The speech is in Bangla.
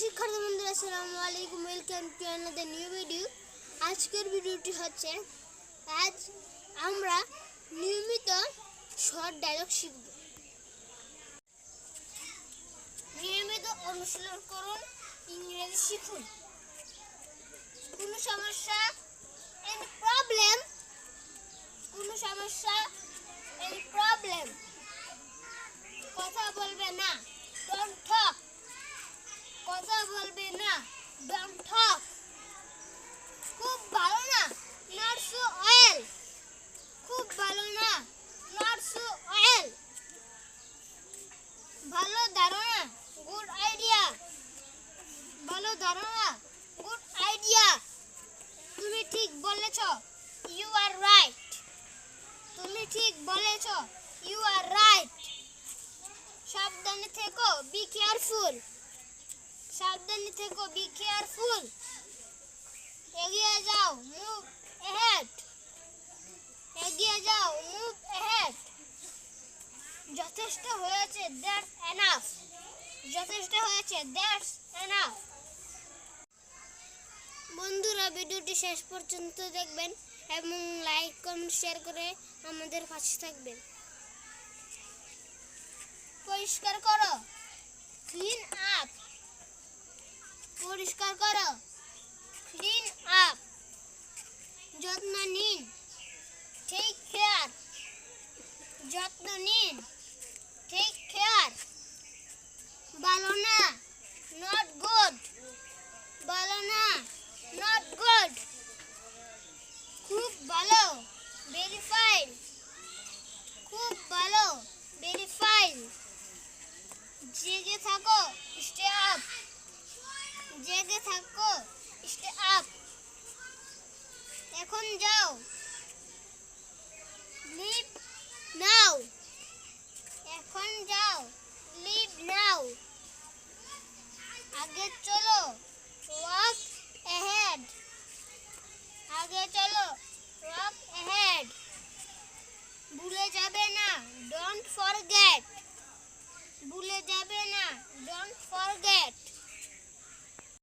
শিক্ষার্থী বন্ধুরা, আসসালামু আলাইকুম। Welcome to another new video আজকের ভিডিওটি হচ্ছে, আজ আমরা নিয়মিত শর্ট ডায়লগ শিখব। নিয়মিত অনুশীলন করুন, ইংরেজি শিখুন। কোনো সমস্যা এনি প্রবলেম কোনো সমস্যা এনি প্রবলেম কথা বলবে না। ডোন্ট কথা বলবে না টক খুব ভালো না নট অয়েল। খুব ভালো না নট অয়েল। ভালো ধারণা, গুড আইডিয়া। ভালো ধারণা, গুড আইডিয়া। তুমি ঠিক বলেছ, ইউ আর রাইট। তুমি ঠিক বলেছ, ইউ আর রাইট। সাবধানে থেকো, বি কেয়ারফুল। সাবধানে থেকো বি কেয়ারফুল এগিয়ে যাও মুভ এহেড এগিয়ে যাও মুভ এহেড যথেষ্ট হয়েছে দ্যাটস এনাফ যথেষ্ট হয়েছে দ্যাটস এনাফ বন্ধুরা, ভিডিওটি শেষ পর্যন্ত দেখবেন এবং লাইক কমেন্ট শেয়ার করে আমাদের পাশে থাকবেন। পরিষ্কার করো। ক্লিন পরিষ্কার করো। ক্লিন আপ যত্ন নিন। টেক কেয়ার যত্ন নিন। টেক কেয়ার ভালো না। নট গুড ভালো না। নট গুড খুব ভালো। ভেরি ফাইন খুব ভালো। ভেরি ফাইন জেগে থাকো। স্টে আপ জেগে থাকো। Stay up. এখন যাও। Leave now. এখন যাও। Leave now. আগে চলো। Walk ahead. আগে চলো। Walk ahead. ভুলে যাবে না। Don't forget. ভুলে যাবে না। Don't forget.